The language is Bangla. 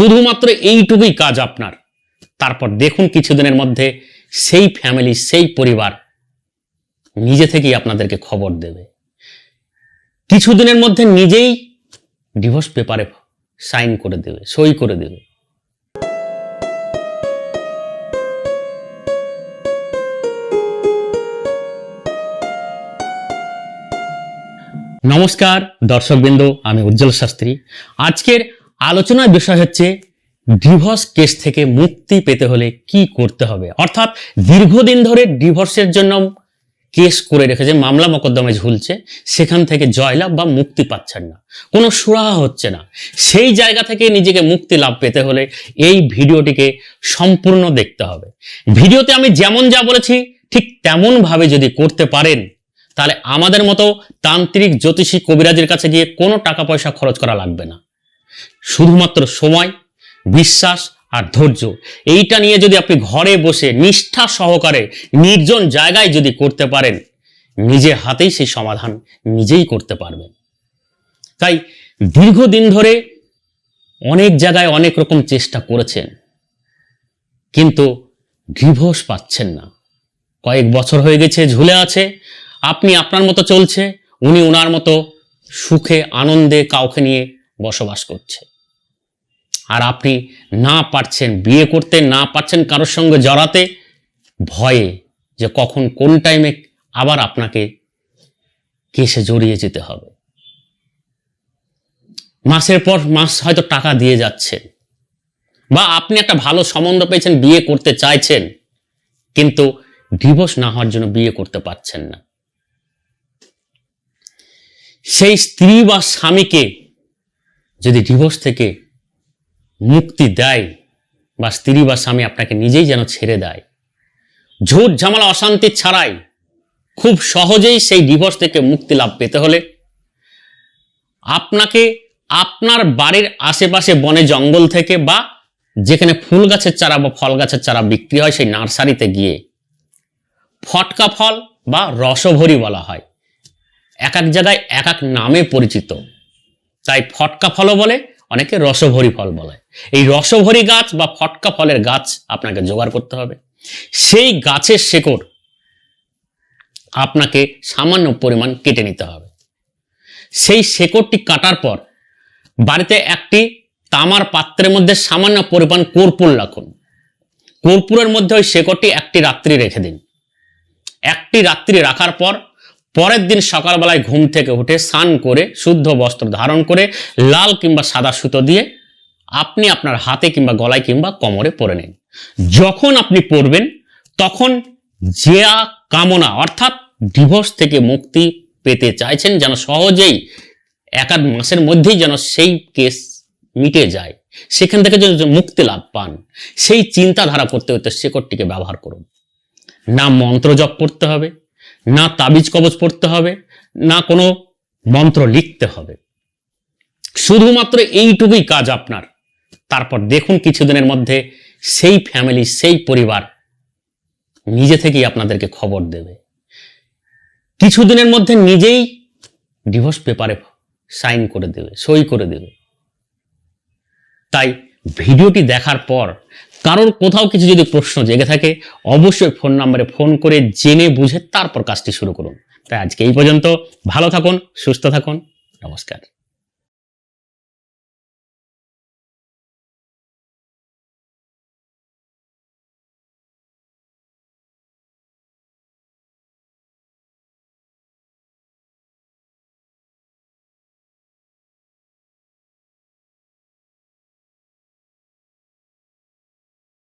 শুধুমাত্র এইটুকুই কাজ আপনার। তারপর দেখুন কিছুদিনের মধ্যে সেই ফ্যামিলি সেই পরিবার নিজে থেকেই আপনাদেরকে খবর দেবে। কিছুদিনের মধ্যে নিজেই ডিভোর্স পেপারে সাইন করে দেবে, সই করে দেবে। নমস্কার দর্শকবৃন্দ, আমি উজ্জ্বল শাস্ত্রী। আজকের আলোচনার বিষয় হচ্ছে ডিভোর্স কেস থেকে মুক্তি পেতে হলে কি করতে হবে? অর্থাৎ দীর্ঘদিন ধরে ডিভোর্সের জন্য কেস করে রেখেছে, মামলা মোকদ্দমে ঝুলছে, সেখান থেকে জয়লাভ বা মুক্তি পাচ্ছেন না। কোনো সুরাহা হচ্ছে না। সেই জায়গা থেকে নিজেকে মুক্তি লাভ পেতে হলে এই ভিডিওটিকে সম্পূর্ণ দেখতে হবে। ভিডিওতে আমি যেমন যা বলেছি, ঠিক তেমন ভাবে যদি করতে পারেন, তাহলে আমাদের মতো তান্ত্রিক জ্যোতিষী কবিরাজের কাছে গিয়ে কোনো টাকা পয়সা খরচ করা লাগবে না। শুধুমাত্র সময়, বিশ্বাস আর ধৈর্য। এইটা নিয়ে যদি আপনি ঘরে বসে নিষ্ঠা সহকারে নির্জন জায়গায় যদি করতে পারেন নিজে হাতেই সেই সমাধান নিজেই করতে পারবেন। তাই দীর্ঘদিন ধরে অনেক জায়গায় অনেক রকম চেষ্টা করেছেন, কিন্তু ডিভোর্স পাচ্ছেন না। কয়েক বছর হয়ে গেছে, ঝুলে আছে, আপনি আপনার মতো চলছে, উনি ওনার মতো সুখে, আনন্দে কাউকে নিয়ে বসবাস করছে। আর আপনি না পারছেন, বিয়ে করতে না পারছেন কারোর সঙ্গে জড়াতে, ভয়ে যে কখন কোন টাইমে আবার আপনাকে কেসে জড়িয়ে যেতে হবে। মাসের পর মাস হয়তো টাকা দিয়ে যাচ্ছেন বা আপনি একটা ভালো সম্বন্ধ পেয়েছেন, বিয়ে করতে চাইছেন, কিন্তু ডিভোর্স না হওয়ার জন্য বিয়ে করতে পারছেন না। সেই স্ত্রী বা স্বামীকে যদি ডিভোর্স থেকে মুক্তি দেয় বা স্ত্রী বা স্বামী আপনাকে নিজেই যেন ছেড়ে দেয়। ঝুট ঝামেলা, অশান্তি ছাড়াই খুব সহজেই সেই ডিভোর্স থেকে মুক্তি লাভ পেতে হলে আপনাকে আপনার বাড়ির আশেপাশে বনে জঙ্গল থেকে বা যেখানে ফুল গাছের চারা বা ফল গাছের চারা বিক্রি হয় সেই নার্সারিতে গিয়ে ফটকা ফল বা রসভরি বলা হয়। এক এক জায়গায় এক এক নামে পরিচিত। তাই ফটকা ফলও বলে অনেকে রসভরি ফল বলে। এই রসভরি গাছ বা ফটকা ফলের গাছ আপনাকে জোগাড় করতে হবে। সেই গাছের শেকড় আপনাকে সামান্য পরিমাণ কেটে নিতে হবে। সেই শেকড়টি কাটার পর বাড়িতে একটি তামার পাত্রের মধ্যে সামান্য পরিমাণ কর্পূর রাখুন। কর্পূরের মধ্যে ওই শেকড়টি একটি রাত্রি রেখে দিন। একটি রাত্রি রাখার পর পরের দিন সকালবেলায় ঘুম থেকে উঠে স্নান করে শুদ্ধ বস্ত্র ধারণ করে লাল কিংবা সাদা সুতো দিয়ে আপনি আপনার হাতে কিংবা গলায় কিংবা কোমরে পরে নিন। যখন আপনি পরবেন, তখন যে কামনা অর্থাৎ ডিভোর্স থেকে মুক্তি পেতে চাইছেন যেন সহজেই এক আধ মাসের মধ্যেই যেন সেই কেস মিটে যায়। সেখান থেকে যেন মুক্তি লাভ পান। সেই চিন্তাধারা করতে হতে শেকড়টিকে ব্যবহার করুন। না মন্ত্র জপ করতে হবে। না তাবিজ কবচ পড়তে হবে, না কোনো মন্ত্র লিখতে হবে। শুধুমাত্র এইটুকুই কাজ আপনার। তারপর দেখুন কিছুদিনের মধ্যে সেই ফ্যামিলি সেই পরিবার নিজে থেকেই আপনাদেরকে খবর দেবে। কিছুদিনের মধ্যে নিজেই ডিভোর্স পেপারে সাইন করে দেবে, সই করে দেবে। তাই ভিডিওটি দেখার পর কারোর কোথাও কিছু যদি প্রশ্ন জেগে থাকে, অবশ্যই ফোন নাম্বারে ফোন করে জেনে বুঝে তারপর কাজটি শুরু করুন। তাই আজকে এই পর্যন্ত, ভালো থাকুন, সুস্থ থাকুন, নমস্কার।